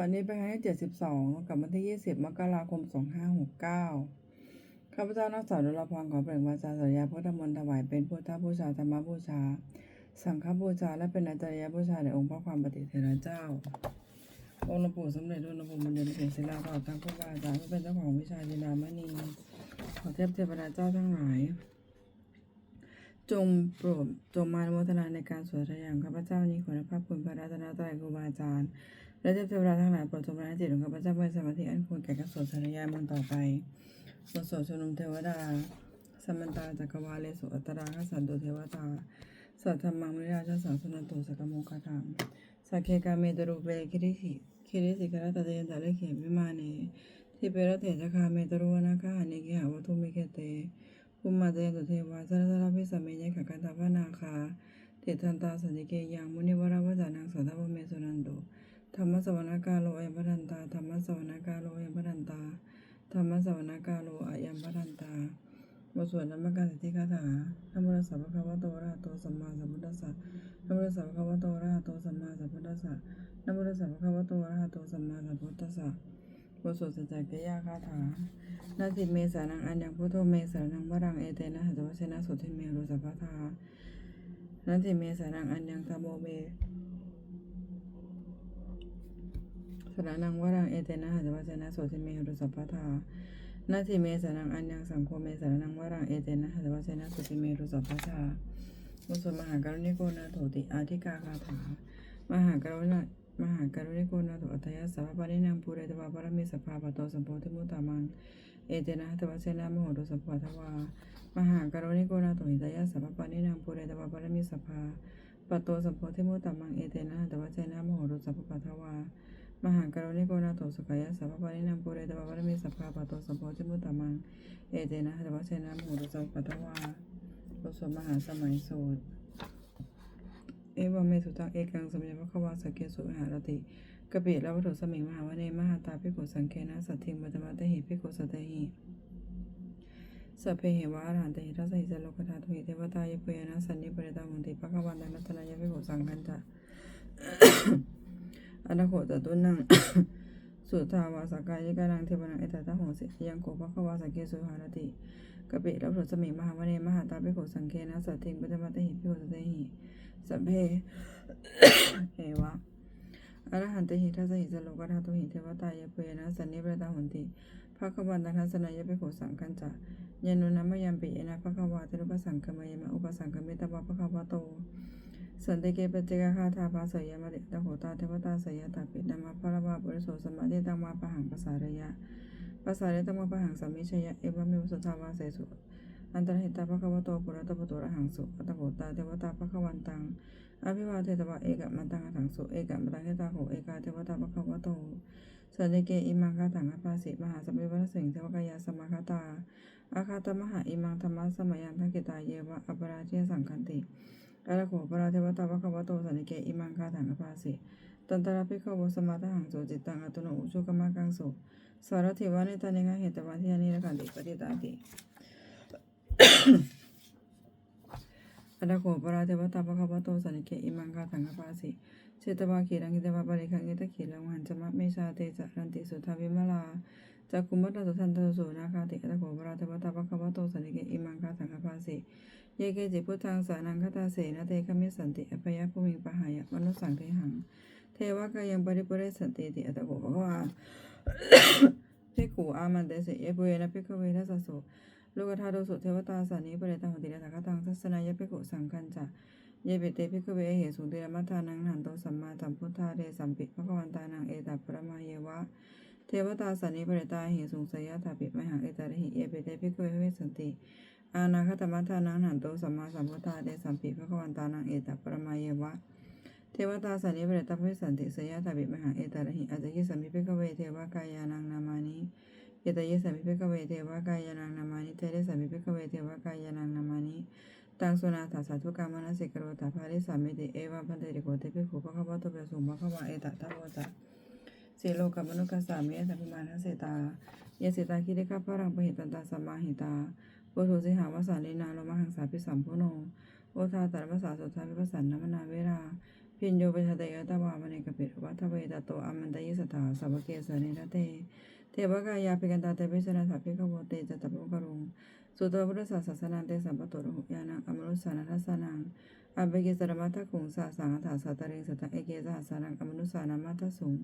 วันนี้เป็นครั้งที่เจ็ดสิบสองกับวันที่ยี่สิบมกราคมสองห้าหกเก้าข้าพเจ้านักสาวดุลพรขอเปล่งวาจาสัญญาพุทธมนต์ถวายเป็นพุทธบูชาธรรมบูชา สังฆบูชาและเป็นอาจารยบูชาในองค์พระความปฏิเทระเจ้า องค์หลวงปู่สมเด็จรุ่นหลวงปู่มันเดินเสียศิลาต่อทางครูบาอาจารย์ผู้เป็นเจ้าของวิชาจินามณีขอเทพเทวดาเจ้าทั้งหลาย จงโปรดจงมานุโมทนาในการสวดธรรมอย่างข้าพเจ้านี้ขอพระคุณพระรัตนตรัยครูบาอาจารย์ และเทพเทวดาทั้งหลายโปรดจงระทานจิตของข้าพเจ้าเป็นสมาธิอันควรแก่การสวดสรยายมนต์ต่อไปบทสวดชุนุมเทวดาสมันตาจักรวาเลสุอัตตราขสันตุเทวตาสัทธรรมังมิราชสังสุนันตุสกโมคาถังสักเคกาเมตรุเปคิริสิคิริสิกรตเตยนตะเลเขมิมาเนทิเปรเถจคาเมตรุวนาคาหานิเกหวัตุมิเคเตภูมิมาเตตุเทวาสารสารพิสัมเมยขกันตาพนาคาเตทันตาสันติเกยังมุนิวราวจานังสัทธพเมสุนันตุ ธรรมสวนากาโลอยัมพทันตาธรรมสวนากาโลอยัมพทันตาธรรมสวนากาโลอายัมพทันตาบทสวดธรรมการสิทธิคาถานะโมตัสสะภะคะวะโตระโตสัมมาสัมพุทธัสสะนะโมตัสสะภะคะวะโตระโตสัมมาสัมพุทธัสสะนะโมตัสสะภะคะวะโตระโตสัมมาสัมพุทธัสสะบทสวดสัจจกยาคาถานาทิเมสานังอัญญังพุทโธเมสานังวรังเอเตนะหัตถวเสนะสุทิเมรุสัพพะทานาทิเมสานังอัญญังตโมเม สรนังวรังเอเตนะหัตวจนะโสติเมหุสัพพทานาทีเมสนังอัญญังสังโฆเมสรนังวรังเอเตนะหัตวจนะโสติเมหุสัพพทามุสมหากรุณิโกนาโถติอาธิกาคาถามหากรุณามหากรุณิโกนาโถอัตยสัพพปรินังปุเรตวาปรมิสัพพาปโตสัมโพธิมุตตามังเอเตนะหัตวจนะมโหตุสัพพทวามหากรุณิโกนาโถหิตยสัพพปรินังปุเรตวาปรมิสัพพาปโตสัมโพธิมุตตามังเอเตนะหัตวจนะมโหตุสัพพทวา มหากรุณิโกนาโตสุขายะสัพพปารินังปุเรตวะวรมิสัพพาปะโตสัมโพธิมุตตะมัง เอเตนะหัตวะเชนะมโหตุสัพพะทวาโลสมหาสมัยโสดเอวเมสุตังเอกังสมัยพระควาสเกสุมหารติกปิและวัตถุสมิงมหาวเนมหาตาภิโกสังเคนะสัตถิมัตมะเตหิภิโกสัตหิสัพเพเหวะอรหันตหิทัสหิสโลกธาตุหิเทวตายเปยนะสันนิปริตามุนติปะควันตังนัตนายะภิกขุสังคันตะ อันตโขตตุนังสุทาวาสกายกานังเทวนังเอตตะโหสิยังโกภควาสเกสุหารติกะปิรับผลสมิงมหาวเนมหาตาภิกขุสังเคนะสัตถิงปัตมะเตหิภิกขุสัตถิสัพเพเอวะอรหันตหิทัสหิสโลกธาตุหิเทวตายเปยนะสันนิปรตาหุนติภะควันตังทัสนายะภิกขุสังคัญจะยานุนัมมยัมปิเอนะภะคะวาเทรุปสังคมยมะอุปสังคเมตวะภะคะวะโต สันติเกปเจกคาทาภาสยามติตะโหตาเทวตาสยตาปินามาพระวาปุริโสสมาธิตังมาปะหังภาษาระยะภาษาเรตังมาปะหังสัมมิชยะเอวะเมวสุทาวาเสสุอันตรหิตาภควโตปุระตปุตระหังสุอัตโหตาเทวตาภควันตังอภิวาเทตวะเอกมันตังหังสุเอกมันตังเทตาโหเอกาเทวตาภควโตสันติเกอิมังคาถังอภาสิมหาสมิวัสสิงเทวกายาสมาคตาอาคาตมหาอิมังธรรมะสมัยันทักิตาเยวะอปราเจสังคันติ อรโขปราเทวตาภควโตสันนิเกอิมังคาถังอภาสิตันตระภิกขวสมาทหังโสจิตตังอตุโนอุชุกมะกังโสสารถิวานิตานิกังเหตวันทิยานิรกันติปฏิตาติอรโขปราเทวตาภควโตสันิเกอิมังคาถังอภาสิเชตวาขีรังกิตวาปริคังกิตขีรังหันจมะเมชาเตจรันติสุทาวิมลาจักคุมัตตสุทันตสุนาคาติอรโขปราเทวตาภควโตสันนิเกอิมังคาถังอภาสิ เยเกจิพุทธังสานังคตาเสนะเตคมิสันติอภยภูมิงปะหายะมนุสังเทหัง เทวกายังปริปุเรสันติติอัตโกภควาภิกขุอามันเตเสเยปุเยนะภิกขเวทัสสะโลกธาตุสุเทวตาสานิปเรตังหติระตะกตังทัศนายะภิกขุสังคัญจะเยปิเตภิกขเวเหสุเตระมัทานังหันโตสัมมาสัมพุทธาเทสัมปิภควันตานังเอตัปรมาเยวะ เทวตาสานิปเรตาเหสุสยะถาปิมหังเอตระหิเยปิเตภิกขเวเวสันติ อานาคตมัทานังหันโตสัมมาสัมพุทธาเตสัมปิภควันตานังเอตัปรมาเยวะ เทวตาสันนิเวรตาภิสันติสยะตาบิมหาเอตระหิอาจจะยิสัมมิภิกเวเทวกายานังนามานิเยตยิสัมมิภิกเวเทวกายานังนามานิเทเรสัมมิภิกเวเทวกายานังนามานิตังสุนาถาสาธุกามนัสิกโรตาภาริสัมมิติเอวะพันเตริโกเตภิกขุภควะโตเปสุมภควะเอตตะโวตะ สีโลกมนุกัสสามิเอสัมพิมานัสเสตาเยสิตาคิริกาปะรังปหิตันตาสัมมาหิตาปุถุสิหาวสานินาโลมหังสาปิสัมพุโนโอทาตระภาษาสุทาวิปัสสันนมนาเวราพินโยปชาเตยตวามณีกปิวัฏเวตโตอมันตยิสถาสัพพเกสเนรเต เทวกายาปิกันตาเตปิสนาสัพพิกโวเตจตปุกรุงสุตวพุทธศาสสนังเตสัมปโตรุยานังอมรุสานัทัสสนังอเบเกสรมัทคุงสาสังถาสัตเริงสตังเอเกสหัสนังอมนุสานามัทสุง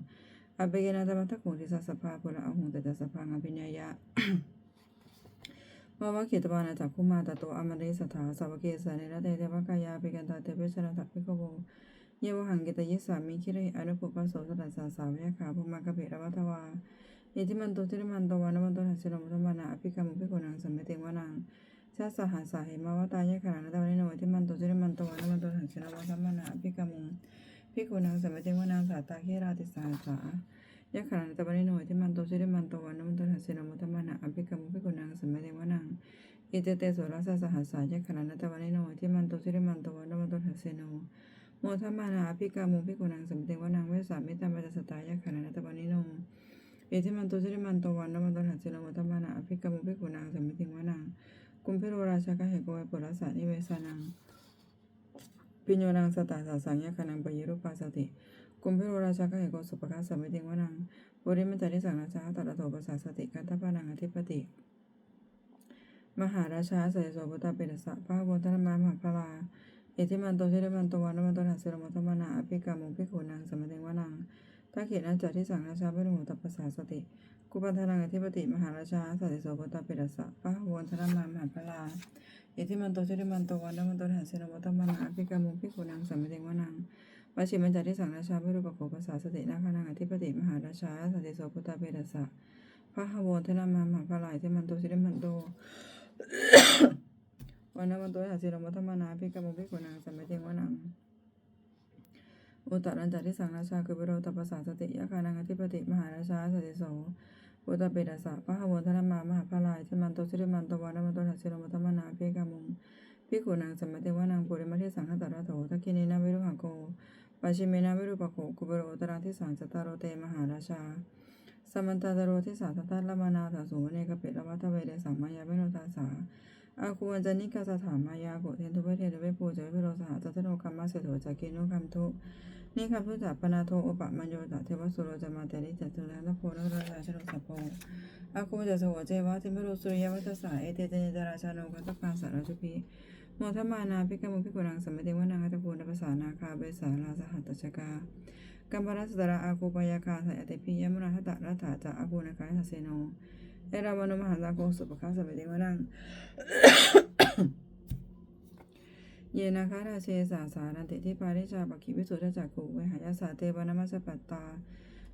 อเบเกนาตมัทคุงทิสัสสภาปุระอหุงเตจัสสภางอภิญญายะวาวะเขตบานาจักคุมาตโตอมริสถาสาวเกสานิระเตเทวกายาปิกันตาเตปิสนาสัพพิกโวเยวหังกิตยิสามิคิริอนุปปัสโสสตัสสาสาวยขาภุมากะเปรวัตวาอิทิมันโตทิริมันโตวานมันโตหัสสิโนมุตมานาอภิกรรมุภิกุนังสัมเมติงวานังชาสหัสสาเหมาวตายะขานตวันนิโนอิทิมันโตทิริมันโตวานมันโตหัสสิโนมุตมานาอภิกรรมุ ภิกุนังสัมเมติวนังสาตาเคราติสาสายะขานตวันนิโนอิทิมันโตทิริมันโตวานมันโตหัสสิโนมุตมานาอภิกรรมุภิกุนังสัมเมติวนังอิเตเตโสรัสสหัสสายะขานตวันนิโนอิทิมันโตทิริมันโตวานมันโตหัสสิโนโมทมานาภิกามุภิกุนังสมเด็จวนางเวสสามิตามัจสตายะขณะนัตวานิโนเอธิมันโตุสิริมันโตวันนมันตหัสสิโนโมทมานาภิกามุภิกุนังสมเด็จวนางกุมพิโรราชกะเหโกวปุรัสสานิเวสานัง ปิญโยนังสตาสาสังยะขนังปยิรุปาสติกุมพิโรราชกะเหโกสุปกาสมเด็จวานางบริมิตริสังราชาตระโตปัสสาสติกันตปานังอธิปติ มหาราชาเสยโสพุตตาเปรสะพระวตรมามหาพลาเอธิมันโตชิริมันโตวันมันโตหัสสิรมัตมานาอภิกามุภิขุนังสมเด็จวานังถ้าเขียนอันจัดที่สั่งราชาพระหูตัปปสาสติกุปันธนังอธิปติ มหาราชาสัตโสปตาปิรสสะปะวนธนมามหาพลา อธิมันโตชิริมันโตวันมันโตหัสสิรมัตมานาอภิกามุภิกนังสัมเด็จวานังวชิมันจัดที่สังราชาพระรูปโภปสาสตินาคานังอธิปติมหาราชาสติโสปตาเปรัสสะพระวนธนมามหาพลายเอธิมันโตชิริมันโตวันนวันโตัวหาสิรมัตมานาภิกรรมภิกนางสัมเติงวนังอุตตรันจัตติสังราชาคือวิโรตปสสาสติยะคานังอธิปติมหาราชาสติโส อุตตเปตสะพระหวนธนมามหาพลายทิมันโตสิริมันโตวันนวันตัวหาสิรมัตมนาภิกรรมภิกขุนางสมเติงวนังปุริมาทิสังฆตระโถทักขินีนาวิรุหังโกปัชิเมนาวิรุปโขกุบโรตรังที่สังจตารโรเตมหาราชาสมันตาตโรที่สาทัตตละมานาถาสุวเนกเปตละวัตเวเดสัมมายาเวโนตาสาอาคูวันจันนิกาสถามายาโกเทนทุเวเทนเวปูจเวโรสหจัตโนคัมมาเสโถจักกินุคัมทุ นี่คัมทุจัปปนาโทอุปมัญโยตเทวสุโรจมาเตริจัตุลาลโพนราชาชโนสัพโพอาคูจัสวเจวะเทมโรสุริยวัตสาเอเตเตนิตราชาโนกัตปาสาราชุพีโมทมานาภิกมุภิกุนังสมเด็จวนาคตภูนภาษานาคาเบสาลาสหัตชกากัมปรัสตระอาคูปยาคาสยติพิยมุนาหตะรัฐาจะอาคูนกาคาสเสโนเอรามนุมหาลาโกสุปคาสเวติวนัง เยนาคาราเชสาสานันติที่ปาริชาปกิวิสุทธจักขุเวหายาสาเตปนมัสปัตตา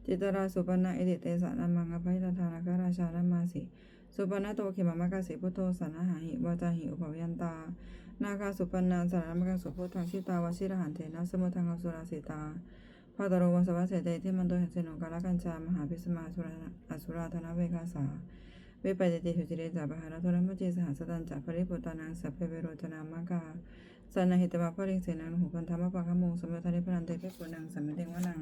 จิตราสุปนาเอติเตสานามังอภัยตทานาคราชานามาสิสุปนาโตเขมามะกาสิพุทโธสันหาหิวาจาหิอุปวิยันตา นาคาสุปนาสารามะกาสุพุทธังชิตาวชิรหันเทนะสมุทังอสุราสิตาพาตโรวัสวะเสเตที่มันโตเห็นเสนกาลกัญจามหาพิสมาสุราอสุราธนเวคาสาเวปายติสุจิเรจาปหาราโทรมเจสหัสตันจาปริปุตานังสัพเพเวโรจนามกา สันนหิตวะปริงเสนังหุพันธรรมปะขโมงสมยทานิพนันเตเปปุนังสัมเมเตงวนัง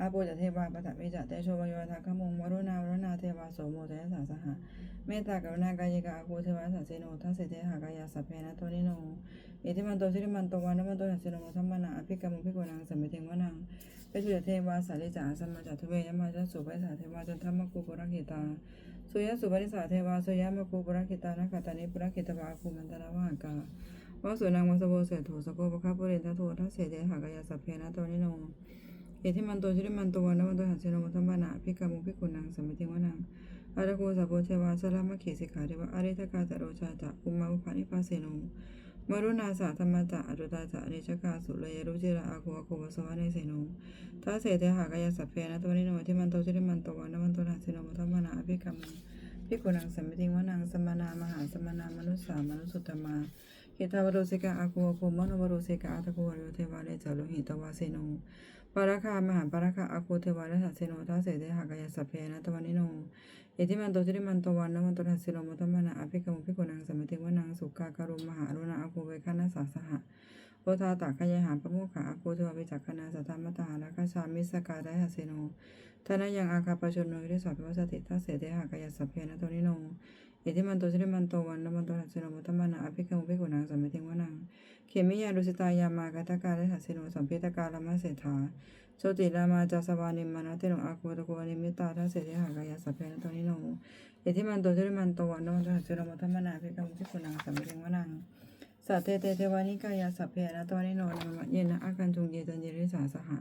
อาโปจเทวาปะถะเวจะเตโชวโยทาขโมงวรุณาวรุณาเทวาโสโมเตสาสหะเมตตากรุณากายกาอาโกเทวาสัสเสโนทัสเสเทหากายาสัพเพนะโตนิโนเอติมันโตสิริมันโตวานมันโตหัสสิโนมัทมนาอภิกรรมภิกุนังสัมเมเตงวนังเปจุเทวาสาริจาสัมมาจัตุเวยมาจัสุไปสาเทวาจันทมกุปุระกิตาสุยสุบริสาเทวาสุยามะคูปุระคิตานะคตานิปุระคิตวาคูมันตระวากา วะสุนังวัสโวเสโทสโกปะคาปุเรนทโททัสเสเดหากายาสัพเพนะโตนิโนเอทิมันโตชิริมันโตวันนวันโตหัสเสโนมัตมะนาภิกามุภิกุนังสมิติวนังอาระโกสัพโพเทวาสลามะเขสิกาเทวะอาริทกาตะโรชาตะอุมาอุปานิปัสเสโนมรุณาสาธรรมตะอรุตาจะอนิจกาสุเลยรุจิระอาโกอาโกวสวะเนเสโนทัสเสเดหากายสัพเพนะโตนิโนทิมันโตชิริมันโตวันนวันโตหัสเสโนมัตมะนาภิกามุพิกุนังสมิติวนังสมานามหาสมานามนุสสามนุสุตตมา เฮตาวโรสิกาอาคูโคมโนวโรสิกาอาตะคูวโรเทวาเลจาโลหิตวาเสโนปาราคามหาปาราคาอาคูเทวาเลสัสเสโนทัสเสเดหากายสัพเพนะตวันิโนเอติมันโตจิริมันโตวันนวันโตทัสสิโลมุตมะนาอภิกรรมพิกุนังสมิติวนังสุกาการุมหารุณาอาคูเวคานาสาสหะโอทาตากายหาปะโมขาอาคูเทวาวิจักขณาสัทธามตหาราคาชามิสกาไดหัสเสโนทานายังอาคาปชนโนยริสัพพวสติทัสเสเดหากายสัพเพนะโตนิโน เเอธิมันโตชิริมันโตวันนมันโตหัสสิโนมุตมะนาอภิกขมุภิกขุนังสัมมิติงวนัง เขมิยาดุสิตายามากาตกาเลหัสสิโนสัมพิตกาลมัสเสถาโชติรามาจาสวานิมานะเตโนอาคูตโกนิมิตาทัสเสติหากายาสัพเพนตนิโนเอธิมันโตชิริมันโตวันนมันโตหัสสิโนมุตมะนาอภิกขมุภิกขุนังสัมมิติงวนังสัตเตเตเทวานิกายาสัพเพนะตนิโนนามะเยนะอากันจุงเยจันเยริสาสหะ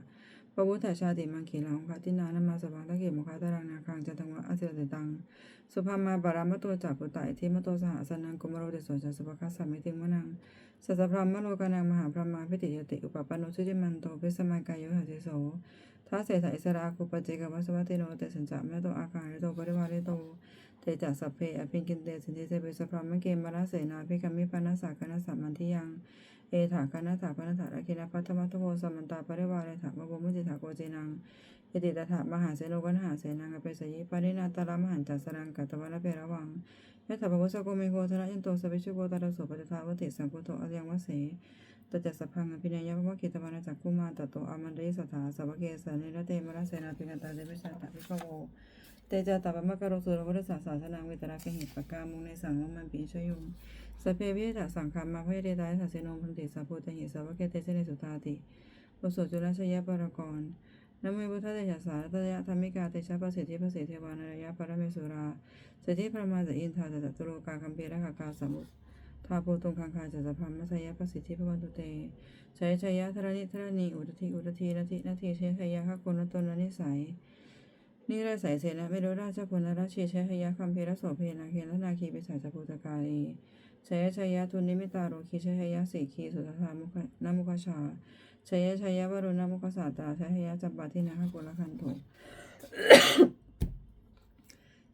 ปะวุฒชาติมังคีลังคาตินานามาสวังตะเกมุขะตารังนาคังจัตังวะอเสตตัง สุภามาบารามะโตจักปุตตะอิทิมะโตสหสนังกุมารโรติโสจัสสุภคัสสะมิติงวนังสัสสะพรหมโลกานังมหาพรหมาพิติยติอุปปันโนสุจิมันโตเปสมัยกายโยหะสิโสทัสเสสะอิสระคุปเจกวัสวัติโนเตสัญจะแมโตอาการิโตปริวาริโตเตจัสสพเพอภิกินเตสินเทเสเปสพรหมเกมราเสนาภิกมิปนัสสะกนัสสะมันทิยัง เอถากนัสสะปนัสสะระคินาพัทธมัทโวสมันตาปริวาเรถามะโวมุติถาโกเจนังยติตถามหาเสโนกันหาเสนังอเปสยิปารินาตารามหันจัสรังกัตวะระเประวังยถาภวสโกเมโกธนะยันโตสเปชุโกตาระโสปตถาวติสังกุโตอะยังวะเสตจัสสะพังอภินัยยะภวกิตวานะจักกุมาตโตอามันเดสถาสวะเกสเนรเตมรเสนาปิกันตาเดวิชาตะวิภโว เตจาตาปะมะกะโรสุรวุฒสาสาสนังเวตระเกหิปะกามุงในสังวมันปีชยุงสพเพวิตะสังคามาพยเดตายสัสเสโนพันติสัพพุตหิสวะเกเตเสเนสุตาติโอโสจุลชยปรกรนะโมพุทธเตชะสารตยะธรรมิกาเตชะปะสิทธิปะสิทธิวานายะปรเมสุราสิทธิพระมาจะอินทาจะตุโลกาคัมภีระกากาสมุททาโพตุงคังคาจะจะพัมมัสยะปะสิทธิพระวันตุเตชัยชัยยะธรณิธรณีอุตติอุตตินาทินาทิเชยชัยยะขกุณตนนิสัย นิรสัยเสนะเมรุราชคุณราชีชยชัยยะคัมภีระโสเพนาเคนนาคีปิสาจภูตกาลีชัยชัยยะทุนนิมิตาโรคีชยชัยยะสีคีสุทธามุขนามุขชาชัยชัยยะวรุณมุขสาตาชัยยะจัปปาทินาคกุลคันโท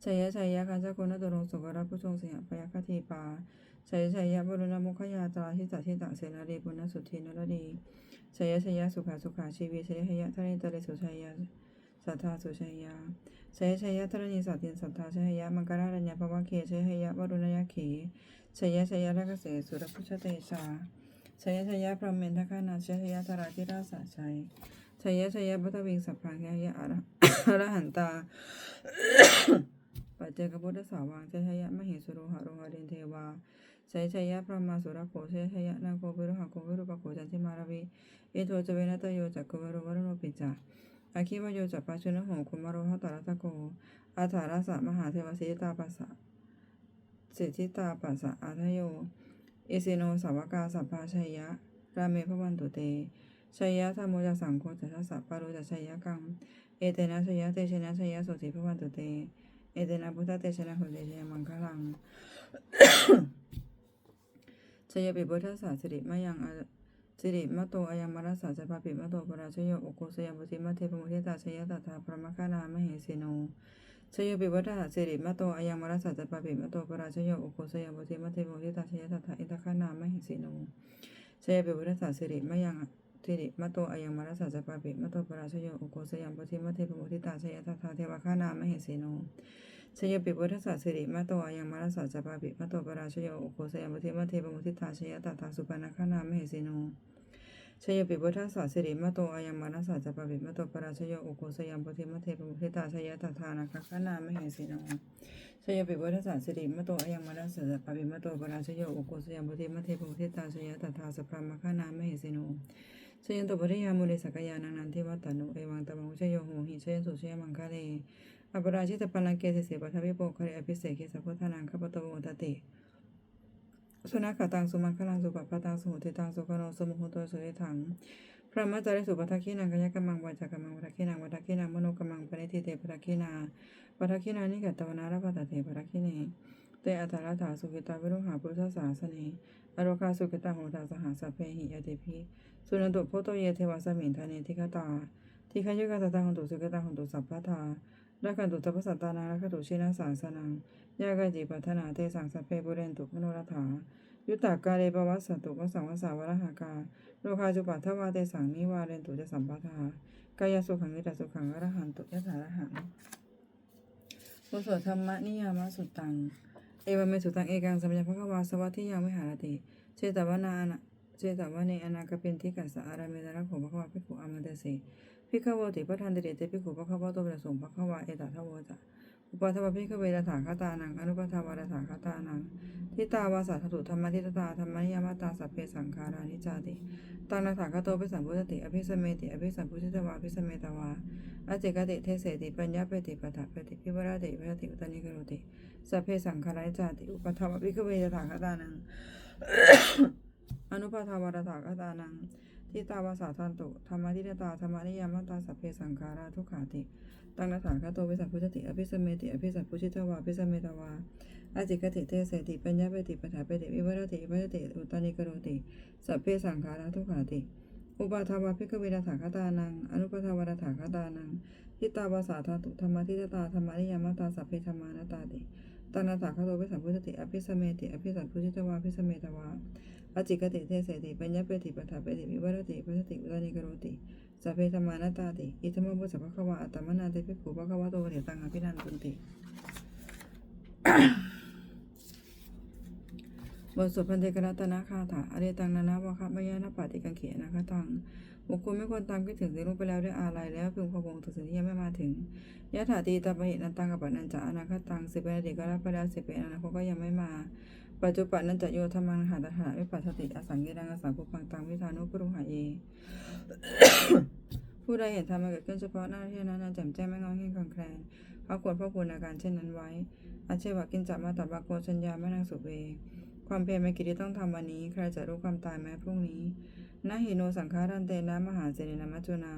ชัยชัยยะคันจกุณตุรงสุกรผู้ทรงเสียพยคติปาชัยชัยยะวรุณมุขยาตราทิตัทิตังเสนารีปุณสุทินรดีชัยชัยยะสุขาสุขาชีวิชัยชัยทริตริสุชัยยะ สัทธาสุชัยยาชัยชัยทรณีสัตตินสัทธาชัยยะมังกรารัญญาภวะเคชัยยะวรุณยะเขชัยชัยรักเสสุรพุชเตชาชัยชัยพระเมนทคานาชัยยธาราธิราสาชัยชัยชัยพุทวิงสัพพังยะอระอรหันตาปัจเจกพุทธสาวังชัยชัยมหิสุโรหะโรหะเดนเทวาชัยชัยพระมาสุรโคชัยชัยนาโกวิรุหะโกวิรุปโกจันทิมาราวิเอโทจเวนะตโยจักกุวรุวรุโนปิจา อาคิวโยจัปปาชุนหงคุมารโรหะตระตะโก อาถาราสะมหาเทวสิตาปัสสะสิทธิตาปัสสะอาทโย เอเซโนสาวกาสัพพาชัยยะ ราเมพระวันตุเตชัยยะธรรมโมจสังโฆจัสสะปารุจชัยยะกัง เอเตนะชัยยะเตชนะชัยยะโสติพระวันตุเต เอเตนะพุทธเตชนะโหเตชนะมังคลังชัยยะปิพุทธสาสิริมายังอ สิริมะโตอายังมรัสสะจปะปิมะโตปราชโยโอโกสยามปุติมะเทปมุทิตาชยตถาพระมะคานามเหเสโนชยปิวัฏสิริมะโตอายังมรัสสะจปะปิมะโตปราชโยโอโกสยามติมะเทโมทิตาชยตถาอินทคานามหิสิโนชยปิวัฏสิริมะยังสิริมะโตอายังมรัสสะจปะปิมะโตปราชโยโอโกสยามติมะเทโมทิตาชยตถาเทวคานามหิสิโนชยปิวัฏสิริมะโตอายังมรัสสะจปะปิมะโตปราชโยอุโกสยามติมะเทโมทิตาชยตถาสุปนคานามหิสิโน ชยปิพุทธสาสิริมโตอายังมานัสสะจะปปิมโตปราชโยโอโกสยามปฏิมเทปมุทิตาชยตถานาคขานามเหสีโนชยปิพุทธสาสิริมโตอายังมานัสสะจะปปิมโตปราชโยโอโกสยามปฏิมเทปมุทิตาชยตถาสพรามคานามเหสีโนชยันตุปริยามุนิสกยานังนันทิวัตตานุเอวังตมังชโยโหหิชยันสุชยมังคะเลอปราชิตปัลลังเกสิเสปัทวิโปคะเรอภิเสกิสัพพทานังคปตโมตติ สุนัขตังสุมังคลังสุปปตังสุหุติตังสุขโนสมุหุโตสุริถังพระมัจจาริสุปทักขินังกายกัมมังวาจากัมมังวัฏขินังวัฏขินังมโนกัมมังปณิทิเตปทักขินาวัฏขินานิกัตตวนาระปัตเตปทักขิเนเตอัตตาถาสุขิตาวิรุหาพุทธศาสเนอโรคาสุขิตาโหตาสหาสัพเพหิยติภิสุนันตุโพโตเยเทวาสมิงทานิทิคตาทิคายุกตตาหนตุสุขิตาหนตุสัพพทา รักขันตุทัพพสัตตานังรักขตุชินาสาสนังยากาจิปัทนาเตสังสัพเพปุเรนตุมโนรถายุตตากาเลปวัสสตุวสังวสาวรหากาโลคาจุปัทวาเตสังนิวาเรนตุจะสัมปทากายสุขังนิตสุขังอรหันตุยะถาระหังกุศลธรรมนิยามสุตัง เอวเมสุตังเอกังสัมยพระวาสวัตทิยังวิหารติเชตวนานะเชตวเนอนาคเป็นทิกัสสะอาราเมตระโขภควาภิกขุอามันเตสี ภิกขวติปทันติเรเตภิกขุภควโตประสงค์ภควาเอตถาวจะอุปัฏฐวพิกเวตถาคตานังอนุปัฏฐวาตถาคตานังทิตาวาสาถตุธรรมทิตตาธรรมนิยามตาสัพเพสังขารานิจาติตังนาถาคโตปิสัมพุทติอภิสเมติอภิสัมพุทธิตวาอภิสเมตวาอจิกติเทเสติปัญญาเปติปะถะเปติพิวราติวิติอุตานิกโรติสัพเพสังขารานิจาติอุปัฏฐวพิกเวตถาคตานังอนุปัฏฐวาตถาคตานัง ทิตาวาสาทันตุธรรมทิตตาธรรมนิยามตาสัพเพสังขาราทุกขาติ ตังนาถาคโตปิสัมพุทธติอภิสมเมติอภิสัมพุทธิตวาภิสเมตวาอาจิกติเตเสติปัญญาเปติปะถาเปติวิวรติวิรติอุตานิกโรติสัพเพสังขาราทุกขาติอุปาทาวาภิกขเวรถาคตานัง อนุปทาวรถาคตานัง ทิตาวาสาธาตุธรรมทิตตาธรรมนิยามตาสัพเพธรรมานตาติตานาถาคโตวิสัมพุทธติอภิสเมติอภิสัมพุทธิตวาภิสเมตวา อจิกติเทเสติปัญญาเปติปะถาเปติวิวรติวิรติอุตานิกโรติสัพเพธรรมานาตาติอิทัมมะบุสัพพะคะวะอัตตมนาเตปิภูภะคะวะโตเถตังอภินันตุนติบทสวดพันเทกรัตนาคาถาอเรตังนานาวะคะมยานาปาติกังเขนะคะตังบุคคลไม่ควรตามคิดถึงสิ่งล่วงไปแล้วด้วยอาลัยแล้วพึงพะวงถึงสิ่งที่ยังไม่มาถึงยะถาตีตาปะเหนันตังกับปัจนันจะอนาคตังสิบเป็นอดีตก็รับไปแล้วสิบเป็นอนาคตก็ยังไม่มา ปัจจุบันนันจะโยธรรมังหาตถาวิปัสสติอสังเกตังอาสังคุปังตังวิธานุปรุหะเยผู้ใดเห็นธรรมเกิดขึ้นเฉพาะหน้าที่นั้นนั้นแจ่มแจ้งไม่งอแง่คลอนแคลนเขาควรพระคุณอาการเช่นนั้นไว้ อาเชวะกินจับมาตับบาโกชัญญาไม่นางสุเว ความเพียรเป็นกิจที่ต้องทำวันนี้ ใครจะรู้ความตายแม้พรุ่งนี้นาหิโนสังฆารันเตนะมหาเสนินามัจจุนา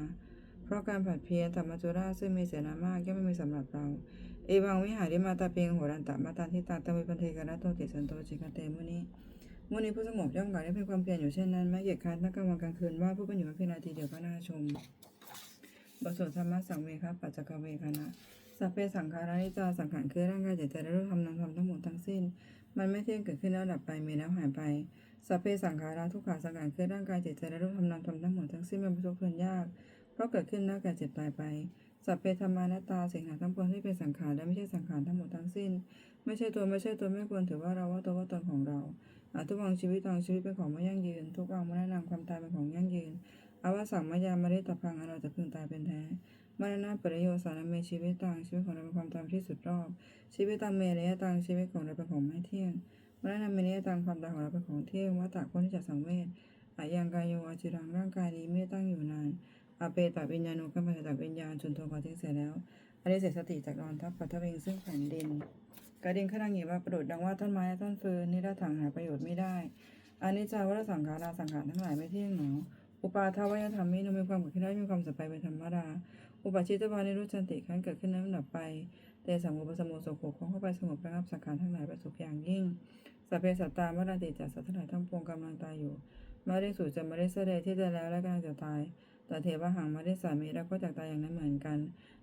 เพราะการผัดเพียรธรรมจุราซึ่งมีเสนามากย่อมไม่มีสำหรับเรา เอวังวิหาริมาตาเพียงโหรันตะมาตาทิตาตวิปันเทกระโตติสันโตจิกาเตมุนีมุนีผู้สงบย่อมกล่าวได้เพียงความเพียรอยู่เช่นนั้นแม้เกียรติค้านทั้งกลางวันกลางคืนว่าผู้เป็นอยู่เพียงนาทีเดียวก็น่าชมบทสวดธรรมะสังเวคะปัจจกเวคณะสัพเพสังขารานิจจาสังขารคือร่างกายจิตใจและรูปธรรมนามธรรมทั้งหมดทั้งสิ้น มันไม่เที่ยงเกิดขึ้นแล้วดับไปมีแล้วหายไปสัพเพสังขาราทุกขาสังขารคือร่างกายจิตใจและรูปธรรมนามธรรมทั้งหมดทั้งสิ้นมันเป็นทุกข์ทนยาก เพราะเกิดขึ้นแล้วแก่เจ็บตายไป สัพเพธรรมานตาสิ่งหาทั้งปวงที่เป็นสังขารและไม่ใช่สังขารทั้งหมดทั้งสิ้น ไม่ใช่ตัวไม่ใช่ตัวไม่ควรถือว่าเราว่าตัวว่าตนของเราอาทุกวังชีวิตตองชีวิตเป็นของไม่ยั่งยืน ทุกวังไม่แนะนำความตายเป็นของยั่งยืนอาวสังมายามาริตพังอเราจะพึงตายเป็นแท้มรณะปริโยสารเมชีวิตตังชีวิตของเราเป็นความตามที่สุดรอบ ชีวิตตังเมรยะตังชีวิตของเราเป็นของไม่เที่ยงมรณะเมรยะตังความตายของเราเป็นของเที่ยงวัฏฏะคนที่จะสังเวชอายังกายโยอาจิรังร่างกายนี้ไม่ตั้งอยู่นาน อาเปตาวิญญาณุกัมปะตาวิญญาณจนทวงก่อทิ้งเสียแล้วอริเสสติจากนอนทับปัทวิงซึ่งแผ่นดินกระดิ่งขนังหีว่าประดุดดังว่าต้นไม้และต้นฟืนนิรถังหาประโยชน์ไม่ได้อานิจจาวัฏสังขาราสังขารทั้งหลายไม่เที่ยงหนออุปาทวยธรรมมิโนมีความเกิดขึ้นได้มีความสัไปเป็นธรรมดา อุปาชิตวานิรุจันติขั้นเกิดขึ้นนั้นดับไปแต่สังโฆปสมุโสโขของเข้าไปสงบระงับสังขารทั้งหลายประสบอย่างยิ่งสัพเพสัตตามรณติจากสัตว์ทั้งหลายทั้งปวงกำลังตายอยู่มาได้สู่จะมาได้เสดที่ได้แล้วและกำลังจะตาย แต่เทวหังมาได้สามีแล้วก็จากตายอย่างนั้นเหมือนกัน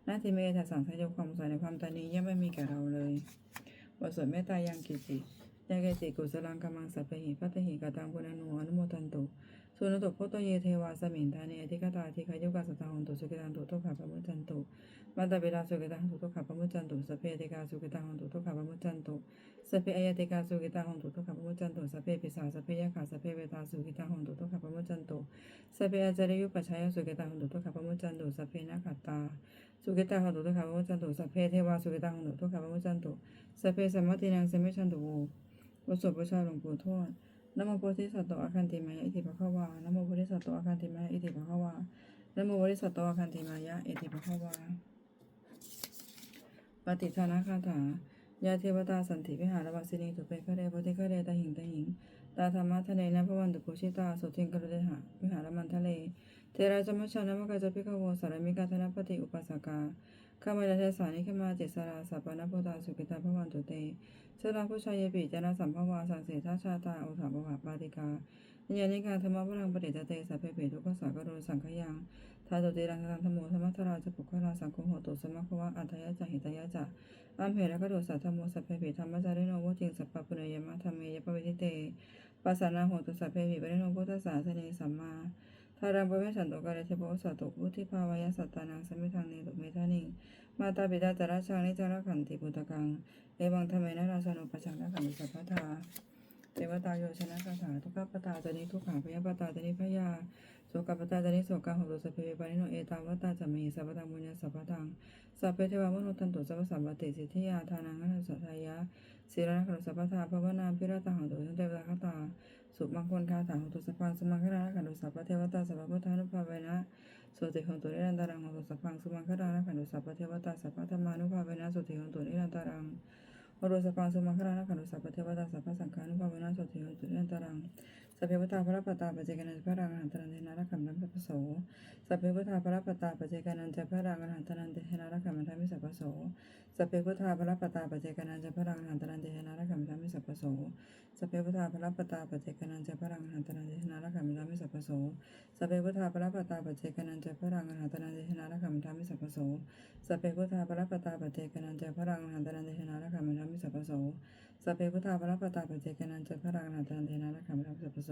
นาทีเมธสังสยความสายในความตานี้ย่อมไม่มีแก่เราเลยบทสวดเมตตายังกิจิยังเกจิกุสลังกำมังสัพเพหิพัตหิกตังปุณณูอนุโมทันตุ สุนตุโพตเยเทวาสมิงทาเนอธิกตาธิคายุกาสตาหนตุสุกิตังตุทุกขาปะมุจันตุมาตาเวลาสุกิตังตุทุกขาปะมุจันตุสพเพติกาสุกิตังตุทุกขาปะมุจันตุสพเพอายติกาสุกิตังตุทุกขาปะมุจันตุสเพปิสาสเพยะขาสเพเวตาสุกิตังตุทุกขาปะมุจันตุสเพอาจาริยุปัชฌายสุกิตังตุทุกขาปะมุจันตุสเพนักขตาสุกิตังตุทุกขาปะมุจันตุสเพเทวาสุกิตังตุทุกขาปะมุจันตุสเพสัมมตินังสมิชันตุโวสวดปชาหลวงปู่ทวด นโมโพธิสัตว์โตอาคันติมายะอิติภะคะวานโมโพธิสัตว์โตอาคันติมายะอิติภะคะวานโมโพธิสัตว์โตอาคันติมายะอิติภะคะวาปฏิทานะคาถายาเทวตาสันติวิหารวาสินีตุเปคะเรโพธิคะเรตาหิงตาหิงตาธรรมะทะเลนะพระวันตุโพชิตาสุทิงกรุเดหะวิหารมันทะเลเทราจมัชชานมกาจพิกโวสารมิกาธนปฏิอุปสกา ข้ามาเทสานิขมาเจสราสัปปนโพตาสุกิตาพระวันตุเตเชลาผู้ชายยปิจนะสัมภวาสังเสทาชาตาอุถาปภาปาติกาญาณิการธรรมพลังปฏิตเตสัพเพเปทุกขสากโรสังขยังทาตุเตรังสังธโมธรรมทราจะปุคลาสังคมโหตุสมะควะอัตยะจะหิตยะจะอัมเพระกระโดสัทธโมสัพเพเปธรรมจาริโนวจิงสัพพปุเนยมะธรรมเมยปวิทิเตปัสสานาโหตุสัพเพปิปริโนพุทธสาสเนสัมมา ทารังปเวสันโตกาลเทโพสัตตุพุทธิภาวายสัตตานังสมิทังเนตุเมธานิงมาตาปิตาจาราชานิจาระขันติปุตกังเอวังธรรมเนราชานุปชังนาขันติสัพพทาเทวตาโยชนะคาถาทุกขปตาตนิทุกขังพยาปตาตนิพยาสุกัปตาจนิโสกาโหตุสพเพปานิโนเอตาวตาจะมีสัพพตังมุญญาสัพพตังสัพเพเทวามนุตันตุสัพสัมปติสิทธิยาทานังกัสสัทายะศีรณะขลุสัพพทาภวนาพิรตาหังตุสันเทวตาคตา สุมังคนคาถาหังตุสัพพังสมังคราขันตุสัพพเทวตาสัพพพุทธานุภาเวนะสุติหงตุนิรันตารังหังตุสัพพังสมังคราขันตุสัพพเทวตาสัพพธรรมานุภาเวนะสุติหงตุนิรันตารังโอรสปังสุมังคราคะขันตุสัพพเทวตาสัพพสังฆานุภาเวนะสุติโหตุเรนตารังสัพเพพุทธาพระปตาปเจกานันจะพระรังอรหันตันเทนารักขัมนัมสัพพโสสัพเพพุทธาพระปตาปเจกานันจะพระรังอรหันตันเทนารักขัมนัมมิสัพพโสสัพเพพุทธาพระปตาปเจกานันจะพระรังอรหันตันเทนารักขัมนัมมิสัพพโสสัพเพพุทธาพระปตาปเจกานันจะพระรังอรหันตันเทนารักขัมนัมมิสัพพโสสัพเพพุทธาพระปตาปเจกานันจะพระรังอรหันตันเทนารักขัมนัมมิสัพพโสสัพเพพุทธาพระปตาปเจกานันจะพระรังอรหันตันเทนารักขัมนัมมิสัพพโส สัพเพพุทธาพรปตาปเจกนันเจพระรังนาตันเทนารักขมธรรมสัพพโส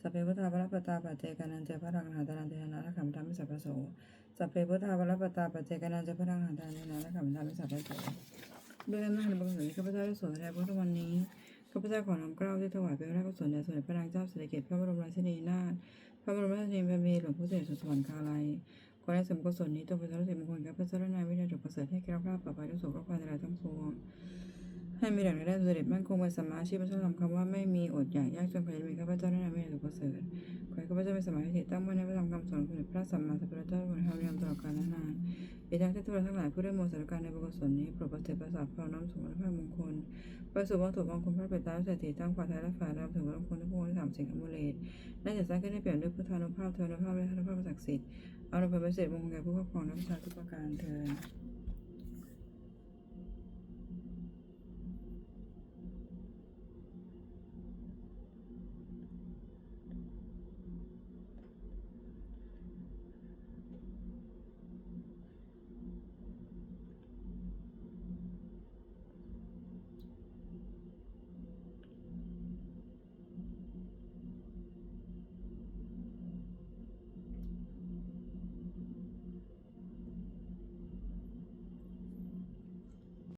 สัพเพพุทธาพรปตาปเจกนันเจพระรังนาตันเทนารักขมธรรมสัพพโสสัพเพพุทธาพรปตาปเจกนันเจพระรังนาตันเทนารักขมธรรมสัพพโสด้วยอำนาจแห่งบุญกุศลที่ข้าพเจ้าได้สวดแด่พระวันนี้ข้าพเจ้าขอน้อมเกล้าที่ถวายเป็นพระราชกุศลแด่สมเด็จพระนางเจ้าสิริกิติ์พระบรมราชินีนาถพระบรมราชินีพระเมรุหลวงผู้เสด็จสู่สวรรคาลัยขอให้สมกุศลนี้จงเป็นสารสิมงคลแก่พระเจ้าและนายวิทยาจุประเสริฐให้แก่ข้าปลอดภัยทุกโศกโรคภัยใดๆทั้งปวง ให้มีแหล่งรายได้สุจริตมั่นคงเป็นสมาชีพพระเจ้าทำคำว่าไม่มีอดอยากยากจนใครจะมีข้าพเจ้าได้นำไม่ถูกประเสริฐขอให้ข้าพเจ้ามีสมาธิตั้งมั่นในพระธรรมคำสอนของพระสัมมาสัมพุทธเจ้าบนธรรมเรียมตลอดกาลนานอีกทั้งที่ทุกท่านทั้งหลายผู้ได้โมสารการในบุญกุศลนี้โปรดประเสริฐประสาทพรน้อมสมบัติพระมงคลประสูติวัตถุมงคลพระเป็นตาเศรษฐีตั้งฝ่ายไทยและฝ่ายเราถึงวัตถุมงคลทั้งปวงที่สามสิ่งอมุเลตได้จัดสร้างขึ้นให้เปลี่ยนด้วยพุทธานุภาพเทวานุภาพและธนุภาพศักดิ์สิทธิ์เอาเราไปเป็นเศษมงคลแก่ผู้ครอบครองและประชาทุกประการเถิด